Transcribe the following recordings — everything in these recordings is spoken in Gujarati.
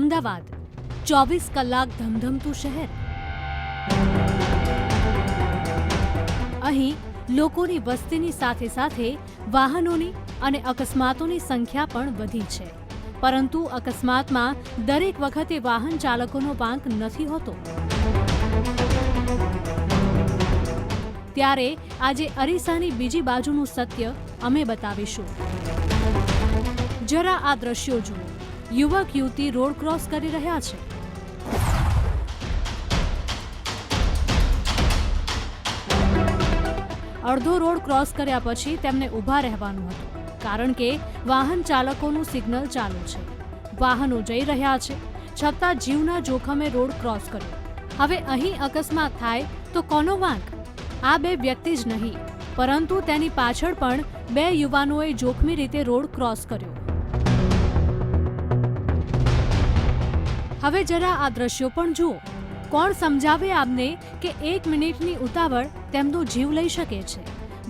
અમદાવાદ. ચોવીસ કલાક ધમધમતું શહેર. અહીં લોકોની વસ્તીની સાથે સાથે વાહનોની અને અકસ્માતોની સંખ્યા પણ વધી છે. પરંતુ અકસ્માતમાં દરેક વખતે વાહન ચાલકોનો વાંક નથી હોતો. ત્યારે આજે અરીસાની બીજી બાજુનું સત્ય અમે બતાવીશું. જરા આ દ્રશ્યો જુઓ. યુવક, યુવતી રોડ ક્રોસ કરી રહ્યા છે. અડધો રોડ ક્રોસ કર્યા પછી તેમને ઊભા રહેવાનું હતું, કારણ કે વાહન ચાલકોનું સિગ્નલ ચાલુ છે. વાહનો જઈ રહ્યા છે, છતાં જીવના જોખમે રોડ ક્રોસ કર્યો. હવે અહીં અકસ્માત થાય તો કોનો વાંક? આ બે વ્યક્તિ જ નહીં, પરંતુ તેની પાછળ પણ બે યુવાનોએ જોખમી રીતે રોડ ક્રોસ કર્યો. હવે જરા આ દ્રશ્યો પણ જુઓ. કોણ સમજાવે આપને કે એક મિનિટની ઉતાવળ તેમનો જીવ લઈ શકે છે?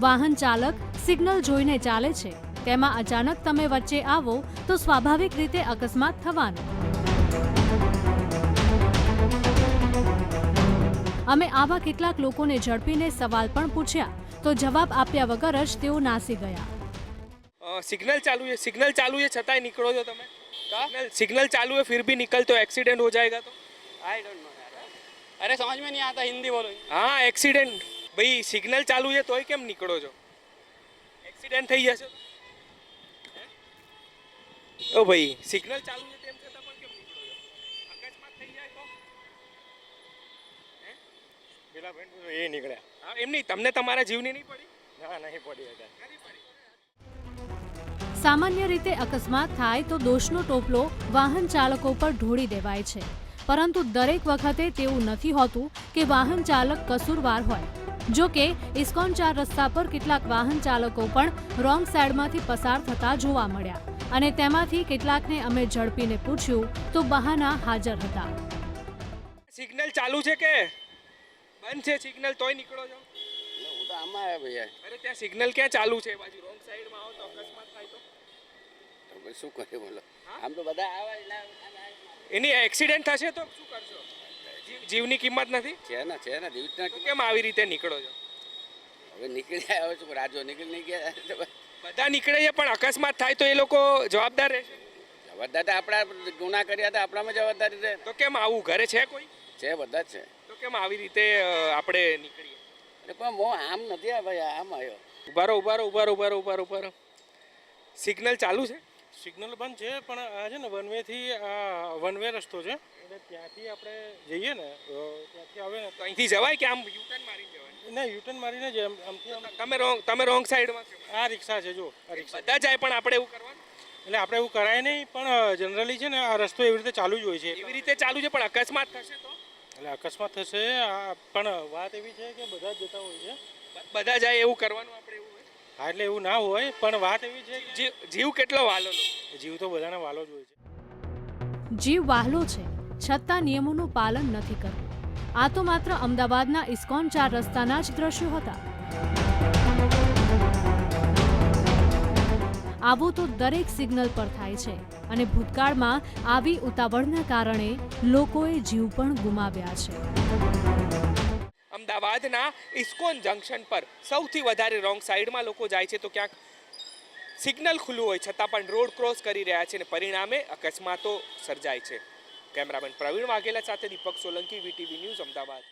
વાહન ચાલક સિગ્નલ જોઈને ચાલે છે. તેમાં અચાનક તમે વચ્ચે આવો તો સ્વાભાવિક રીતે અકસ્માત થવાનો. અમે આવા કેટલાક લોકોને ઝડપીને સવાલ પણ પૂછ્યા, તો જવાબ આપ્યા વગર જ તેઓ નાસી ગયા. સિગ્નલ ચાલુ છે, સિગ્નલ ચાલુ છે, છતાંય નીકળો છો તમે? सिग्नल सिग्नल चालू है फिर भी निकल तो एक्सीडेंट हो जाएगा तो आई डोंट नो अरे समझ में नहीं आता हिंदी बोलो હા એક્સિડન્ટ ભાઈ સિગ્નલ ચાલુ છે તોય કેમ નીકળો છો એક્સિડન્ટ થઈ જશે હે? ઓ ભાઈ સિગ્નલ ચાલુ છે તેમ છતાં પણ કેમ નીકળો છો અકસ્માત થઈ જાય તો પેલા ભાઈ તો એ નીકળ્યા હા એમ નહીં તમને તમારા જીવની નહીં પડી ના નહીં પડી હતા નથી પડી સામાન્ય રીતે અકસ્માત થાય તો દોષનો ટોપલો વાહન ચાલકો પર ઢોળી દેવાય છે. પરંતુ દરેક વખતે તેવું નથી હોતું કે વાહન ચાલક કસૂરવાર હોય. જો કે, ઇસ્કોન ચાર રસ્તા પર કેટલાક વાહન ચાલકો પણ રોંગ સાઈડમાંથી પસાર થતા જોવા મળ્યા અને તેમાંથી કેટલાકને અમે ઝડપીને પૂછ્યું તો બહાના હાજર હતા. સિગ્નલ ચાલુ છે કે? બંધ છે સિગ્નલ? તોય નીકળો છો? આમાં આવ્યા ભાઈ અરે ત્યાં સિગ્નલ ક્યાં ચાલુ છે? બાજુ રોંગ સાઈડમાં આવો તો અકસ્માત થાય તો. તમે શું કરે બોલો? આમ તો બધા આવા એટલે એની એક્સિડન્ટ થશે તો શું કરશો? જીવની કિંમત નથી? છે ને છે ને દીવના કેમ આવી રીતે નીકળો છો? હવે નીકળી આવ્યો છું રાજો નીકળી નહીં ગયા બધા નીકળે છે પણ અકસ્માત થાય તો એ લોકો જવાબદાર રહેશે? જવાબદાર તો આપણા ગુના કર્યા હતા આપણામાં જવાબદારી રહે. તો કેમ આવું? ઘરે છે કોઈ? છે બધા છે. તો કેમ આવી રીતે આપણે નીકળીએ? પણ મો આમ નથી આ ભાઈ આમ આવ્યો. ઉભારો ઉભારો ઉભારો ઉભારો ઉભારો ઉભારો. સિગ્નલ ચાલુ છે? સિગ્નલ બંધ છે પણ આ છે ને વન વેથી આ વન વે રસ્તો છે. એટલે ત્યાંથી આપણે જઈએ ને ત્યાંથી આવે ને અહીંથી જવાય કે આમ યુટર્ન મારીને જવાય? ના યુટર્ન મારીને જ આમ આમથી આમ. તમે રોંગ તમે રોંગ સાઈડમાં આ રિક્ષા છે જો આ રિક્ષા. બધા જાય પણ આપણે એવું કરવાનું એટલે આપણે એવું કરાય નહીં પણ જનરલી છે ને આ રસ્તો એવી રીતે ચાલુ જ હોય છે. એવી રીતે ચાલુ છે પણ અકસ્માત થશે તો? એટલે અકસ્માત થશે આ પણ વાત એવી છે કે બધા જતા હોય છે. બધા જાય એવું કરવાનું આપણે એવું હોય? હા એટલે એવું ના હોય પણ વાત એવી છે કે જીવ જીવ કેટલો વાલો જીવ તો બધાને વાલો જ હોય છે. જીવ વાહલો છે છતાં નિયમોનું પાલન નથી કરવું આ તો માત્ર અમદાવાદના ઇસ્કોન ચાર રસ્તાના જ દ્રશ્યો હતા. આવું તો દરેક સિગ્નલ પર થાય છે અને ભૂતકાળમાં આવી ઉતાવળના કારણે લોકોએ જીવ પણ ગુમાવ્યા છે. અમદાવાદના ઇસ્કોન જંકશન પર સૌથી વધારે રોંગ સાઈડમાં લોકો જાય છે તો ક્યાંક સિગ્નલ ખુલ્લું હોય છતાં પણ રોડ ક્રોસ કરી રહ્યા છે અને પરિણામે અકસ્માતો સર્જાય છે. કેમેરામેન પ્રવીણ વાઘેલા સાથે દીપક સોલંકી, વીટીવી ન્યૂઝ, અમદાવાદ.